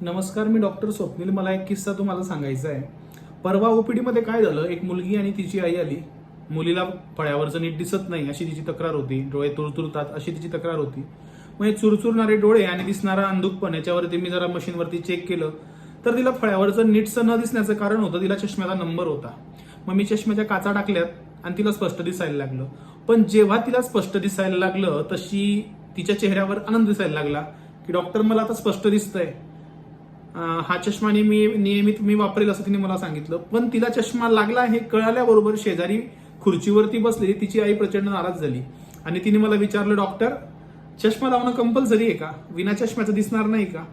नमस्कार मी डॉक्टर स्वप्नील. मला एक किस्सा तुम्हाला सांगायचा आहे. परवा ओपीडीमध्ये काय झालं? एक मुलगी आणि तिची आई आली. मुलीला फळ्यावरचं नीट दिसत नाही अशी तिची तक्रार होती. डोळे तुरतुरतात अशी तिची तक्रार होती. मग हे चुरचुरणारे डोळे आणि दिसणारा अंधुकपण याच्यावरती मी जरा मशीनवरती चेक केलं. तर तिला फळ्यावरचं नीटचं न दिसण्याचं कारण होतं तिला चष्म्याचा नंबर होता. मग मी चष्म्याच्या काचा टाकल्यात आणि तिला स्पष्ट दिसायला लागलं. पण जेव्हा तिला स्पष्ट दिसायला लागलं तशी तिच्या चेहऱ्यावर आनंद दिसायला लागला की डॉक्टर मला आता स्पष्ट दिसतंय. हा चष्मा नेहमी नियमित मी वापरेल असं तिने मला सांगितलं. पण तिला चष्मा लागला हे कळाल्याबरोबर शेजारी खुर्चीवरती बसलेली तिची आई प्रचंड नाराज झाली. आणि तिने मला विचारलं डॉक्टर चष्मा लावणं कंपल्सरी आहे का? विना चष्म्याचं दिसणार नाही का?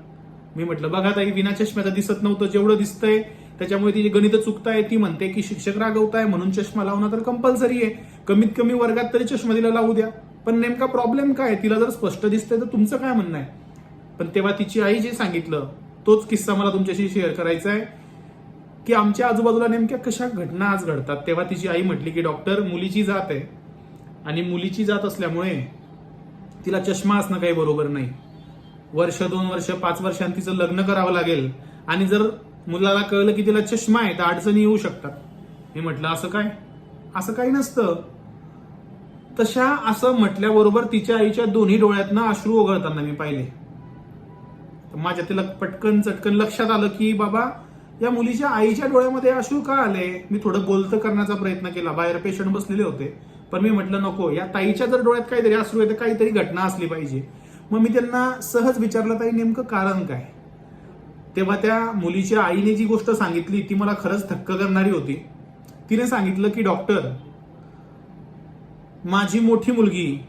मी म्हटलं बघा ताई विना चष्म्याचं दिसत नव्हतं. जेवढं दिसतंय त्याच्यामुळे तिची गणित चुकताय ती म्हणते की शिक्षक रागवताय म्हणून चष्मा लावणं तर कंपल्सरी आहे. कमीत कमी वर्गात तरी चष्मा तिला लावू द्या. पण नेमका प्रॉब्लेम काय? तिला जर स्पष्ट दिसतंय तर तुमचं काय म्हणणं आहे? पण तेव्हा तिची आई जे सांगितलं तोच किस्सा मला तुमच्याशी शेअर करायचा आहे की आमच्या आजूबाजूला नेमक्या कशा घटना आज घडतात. तेव्हा तिची आई म्हटली की डॉक्टर मुलीची जात आहे आणि मुलीची जात असल्यामुळे तिला चष्मा असणं काही बरोबर नाही. वर्ष दोन वर्ष पाच वर्षां तिचं लग्न करावं लागेल आणि जर मुलाला कळलं की तिला चष्मा आहे तर अडचणी येऊ शकतात. मी म्हटलं असं काय? असं काही नसतं. तशा असं म्हटल्याबरोबर तिच्या आईच्या दोन्ही डोळ्यातनं अश्रू ओघळताना मी पाहिले. माझ्या तिला पटकन चटकन लक्षात आलं की बाबा या मुलीच्या आईच्या डोळ्यामध्ये अश्रू का आले? मी थोडं बोलतं करण्याचा प्रयत्न केला. बाहेर पेशंट बसलेले होते. पण मी म्हटलं नको या ताईच्या जर डोळ्यात काहीतरी अश्रू आहे तर काहीतरी घटना असली पाहिजे. मग मी त्यांना सहज विचारलं ताई नेमकं कारण काय? तेव्हा त्या मुलीच्या आईने जी गोष्ट सांगितली ती मला खरंच थक्क करणारी होती. तिने सांगितलं की डॉक्टर माझी मोठी मुलगी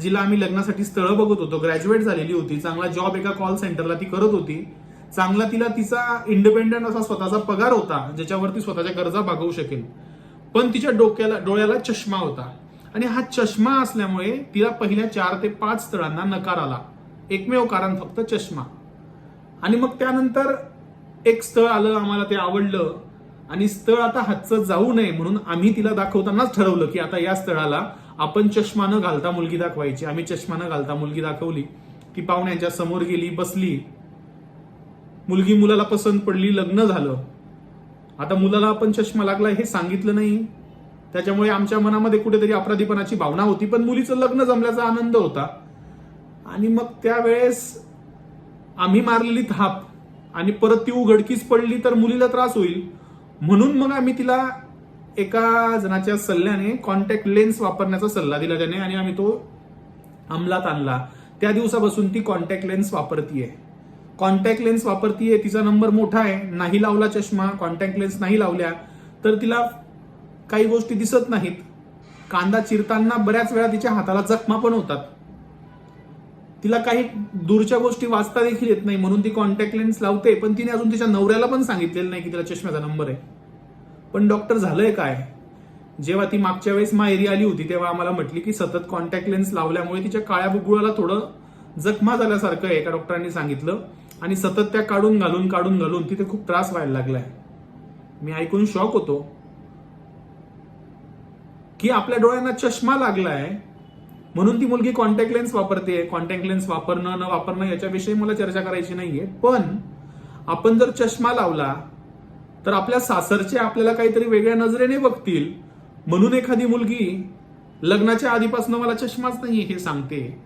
जिला आम्ही लग्नासाठी स्थळं बघत होतो. ग्रॅज्युएट झालेली होती. चांगला जॉब एका कॉल सेंटरला ती करत होती. चांगला तिला तिचा इंडिपेंडंट असा स्वतःचा पगार होता ज्याच्यावरती स्वतःच्या गरजा भागवू शकेल. पण तिच्या डोक्याला डोळ्याला चष्मा होता. आणि हा चष्मा असल्यामुळे तिला पहिल्या चार ते पाच स्थळांना नकार आला. एकमेव कारण फक्त चष्मा. आणि मग त्यानंतर एक स्थळ आलं आम्हाला ते आवडलं. आणि स्थळ आता हातचं जाऊ नये म्हणून आम्ही तिला दाखवतानाच ठरवलं की आता या स्थळाला आपण चष्मा न घालता मुलगी दाखवायची. आम्ही चष्मा न घालता मुलगी दाखवली ती पाहुण्यांच्या समोर गेली बसली. मुलगी मुलाला पसंत पडली लग्न झालं. आता मुलाला आपण चष्मा लागला हे सांगितलं नाही. त्याच्यामुळे आमच्या मनामध्ये कुठेतरी अपराधीपणाची भावना होती पण मुलीचं लग्न जमल्याचा आनंद होता. आणि मग त्यावेळेस आम्ही मारलेली थाप आणि परत ती उघडकीच पडली तर मुलीला त्रास होईल. म्हणून मग आम्ही तिला एका जणाच्या सल्ल्याने कॉन्टॅक्ट लेन्स वापरण्याचा सल्ला दिला त्याने आणि आम्ही तो अंमलात आणला. त्या दिवसापासून ती कॉन्टॅक्ट लेन्स वापरतीये. कॉन्टॅक्ट लेन्स वापरतीये तिचा नंबर मोठा आहे नाही लावला चष्मा कॉन्टॅक्ट लेन्स नाही लावल्या तर तिला काही गोष्टी दिसत नाहीत. कांदा चिरताना बऱ्याच वेळा तिच्या हाताला जखमा पण होतात. तिला काही दूरच्या गोष्टी वाचता देखील येत नाही म्हणून ती कॉन्टॅक्ट लेन्स लावते पण तिने अजून तिच्या नवऱ्याला पण सांगितलेलं नाही की तिला चष्म्याचा नंबर आहे. पण डॉक्टर झालंय काय? जेव्हा ती मागच्या वेळेस माहेरी आली होती तेव्हा आम्हाला म्हटली की सतत कॉन्टॅक्ट लेन्स लावल्यामुळे तिच्या काळ्या बुगुळाला थोडं जखमा झाल्यासारखं आहे एका डॉक्टरांनी सांगितलं आणि सतत त्या काढून घालून काढून घालून तिथे खूप त्रास व्हायला लागलाय. मी ऐकून शॉक होतो की आपल्या डोळ्यांना चष्मा लागलाय म्हणून ती मुलगी कॉन्टॅक्ट लेन्स वापरते. कॉन्टॅक्ट लेन्स वापरणं न वापरणं याच्याविषयी मला चर्चा करायची नाहीये. पण आपण जर चष्मा लावला तर आपल्या सासरचे आपल्याला काहीतरी वेगळ्या नजरेने बघतील. म्हणून एखादी मुलगी लग्नाच्या आधीपासून मला चष्माच नाही हे सांगते.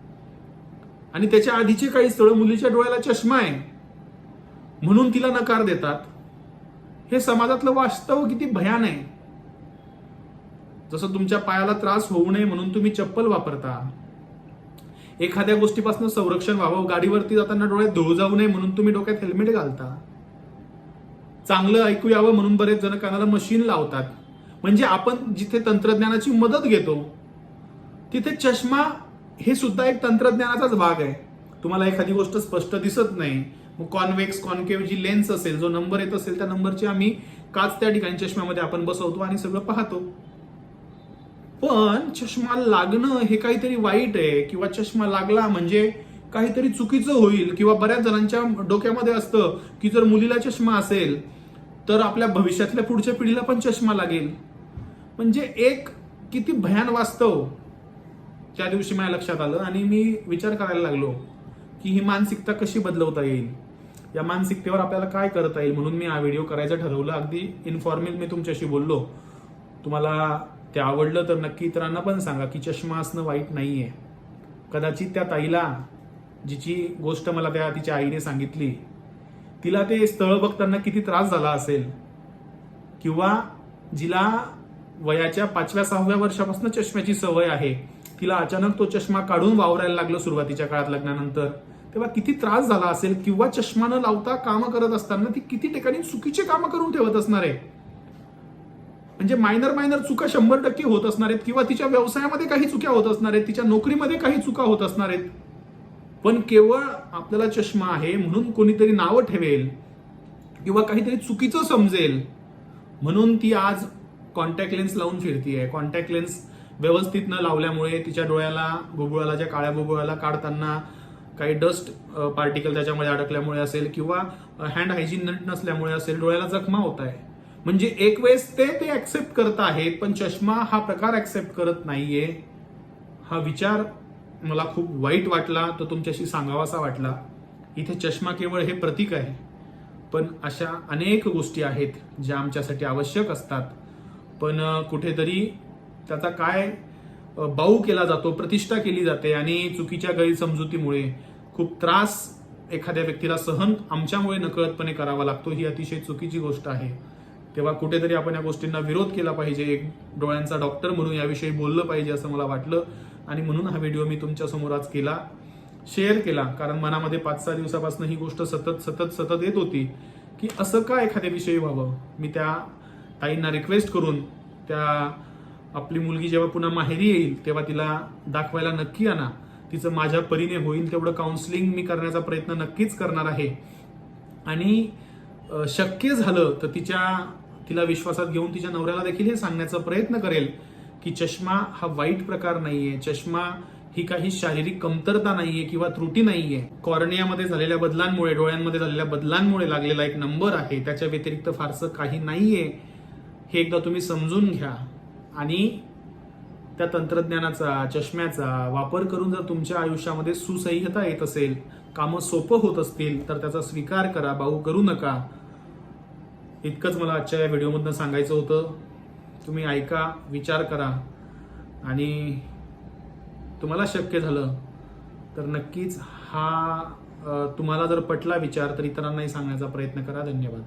आणि त्याच्या आधीचे काही स्थळ मुलीच्या डोळ्याला चष्मा आहे. म्हणून तिला नकार देतात. हे समाजातलं वास्तव किती भयान आहे. जसं तुमच्या पायाला त्रास होऊ नये म्हणून तुम्ही चप्पल वापरता. एखाद्या गोष्टीपासून संरक्षण व्हावं. गाडीवरती जाताना डोळ्यात धुळ जाऊ नये म्हणून तुम्ही डोक्यात हेल्मेट घालता. चांगलं ऐकू यावं म्हणून बरेच जण कानाला मशीन लावतात. म्हणजे आपण जिथे तंत्रज्ञानाची मदत घेतो तिथे चष्मा हे सुद्धा एक तंत्रज्ञानाचाच भाग आहे. तुम्हाला एखादी गोष्ट स्पष्ट दिसत नाही मग कॉन्वेक्स कॉन्केव्ह जी लेन्स असेल जो नंबर येत असेल त्या नंबरची आम्ही काच त्या ठिकाणी चष्म्यामध्ये आपण बसवतो आणि सगळं पाहतो. पण चष्मा लागणं हे काहीतरी वाईट आहे किंवा चष्मा लागला म्हणजे काहीतरी चुकीचं होईल किंवा बऱ्याच जणांच्या डोक्यामध्ये असतं की जर मुलीला चष्मा असेल तर आपल्या भविष्यातल्या पुढच्या पिढीला पण चष्मा लागेल. म्हणजे एक किती भयान वास्तव त्या दिवशी माझ्या लक्षात आलं आणि मी विचार करायला लागलो की ही मानसिकता कशी बदलवता येईल? या मानसिकतेवर आपल्याला काय करता येईल म्हणून मी हा व्हिडिओ करायचं ठरवलं. अगदी इन्फॉर्मल मी तुमच्याशी बोललो. तुम्हाला ते आवडलं तर नक्की इतरांना पण सांगा की चष्मा असणं वाईट नाही आहे कदाचित त्या ताईला जिची गोष्ट मला त्या तिच्या आईने सांगितली तिला ते स्थळ बघताना किती त्रास झाला असेल? किंवा जिला वयाच्या पाचव्या सहाव्या वर्षापासून चष्म्याची सवय आहे तिला अचानक तो चष्मा काढून वावरायला लागलं सुरुवातीच्या काळात लग्नानंतर तेव्हा किती त्रास झाला असेल? किंवा चष्मा न लावता कामं करत असताना ती किती ठिकाणी चुकीचे कामं करून ठेवत असणार आहे? म्हणजे मायनर मायनर चुका शंभर टक्के होत असणार आहेत किंवा तिच्या व्यवसायामध्ये काही चुक्या होत असणार आहेत तिच्या नोकरीमध्ये काही चुका होत असणार आहेत. पण केवळ आपल्याला चष्मा आहे म्हणून कोणीतरी नावं ठेवेल किंवा काहीतरी चुकीचं समजेल म्हणून ती आज कॉन्टॅक्ट लेन्स लावून फिरतीये. कॉन्टॅक्ट लेन्स व्यवस्थित न लावल्यामुळे तिच्या डोळ्याला बुबुळाला ज्या काळ्या बुबुळाला काढताना काही डस्ट पार्टिकल त्याच्यामध्ये अडकल्यामुळे असेल किंवा हँड हायजीन नसल्यामुळे असेल डोळ्याला जखमा होत आहे म्हणजे एक वेळेस ते ते ऍक्सेप्ट करत आहेत पण चष्मा हा प्रकार ऍक्सेप्ट करत नाहीये. हा विचार मला खूप वाईट वाटला तर तुमच्याशी सांगावासा वाटला. इथे चष्मा केवळ हे प्रतीक आहे. पण अशा अनेक गोष्टी आहेत ज्या आमच्यासाठी आवश्यक असतात. पण कुठेतरी त्याचा काय बाऊ केला जातो प्रतिष्ठा केली जाते आणि चुकीच्या गैरसमजुतीमुळे खूप त्रास एखाद्या व्यक्तीला सहन आमच्यामुळे नकळतपणे करावा लागतो ही अतिशय चुकीची गोष्ट आहे. तेव्हा कुठेतरी आपण या गोष्टींना विरोध केला पाहिजे. एक डोळ्यांचा डॉक्टर म्हणून याविषयी बोललं पाहिजे असं मला वाटलं. आणि म्हणून हा व्हिडिओ मी तुमच्यासमोर आज केला शेअर केला. कारण मनामध्ये पाच सहा दिवसापासून ही गोष्ट सतत सतत सतत येत होती की असं का एखाद्या विषयी व्हावं? मी त्या ताईंना रिक्वेस्ट करून त्या आपली मुलगी जेव्हा पुन्हा माहेरी येईल तेव्हा तिला दाखवायला नक्की आणा. तिचं माझ्या परीने होईल तेवढं काउन्सिलिंग मी करण्याचा प्रयत्न नक्कीच करणार आहे. आणि शक्य झालं तर तिच्या तिला विश्वासात घेऊन तिच्या नवऱ्याला देखील हे सांगण्याचा प्रयत्न करेल. की चष्मा हा वाईट प्रकार नाहीये. चष्मा ही काही शारीरिक कमतरता नाहीये किंवा त्रुटी नाहीये. कॉर्नियामध्ये झालेल्या बदलांमुळे डोळ्यांमध्ये झालेल्या बदलांमुळे लागलेला एक नंबर आहे. त्याच्या व्यतिरिक्त फारसं काही नाहीये. हे एकदा तुम्ही समजून घ्या. आणि त्या तंत्रज्ञानाचा चष्म्याचा वापर करून जर तुमच्या आयुष्यामध्ये सुसह्यता येत असेल कामं सोपं होत असतील तर त्याचा स्वीकार करा. भाऊ करू नका. इतकंच मला आजच्या या व्हिडिओमधनं सांगायचं होतं. तुम्ही ऐका विचार करा. आणि तुम्हाला शक्य झालं तर नक्कीच हा तुम्हाला जर पटला विचार तर इतरांनाही सांगण्याचा प्रयत्न करा. धन्यवाद.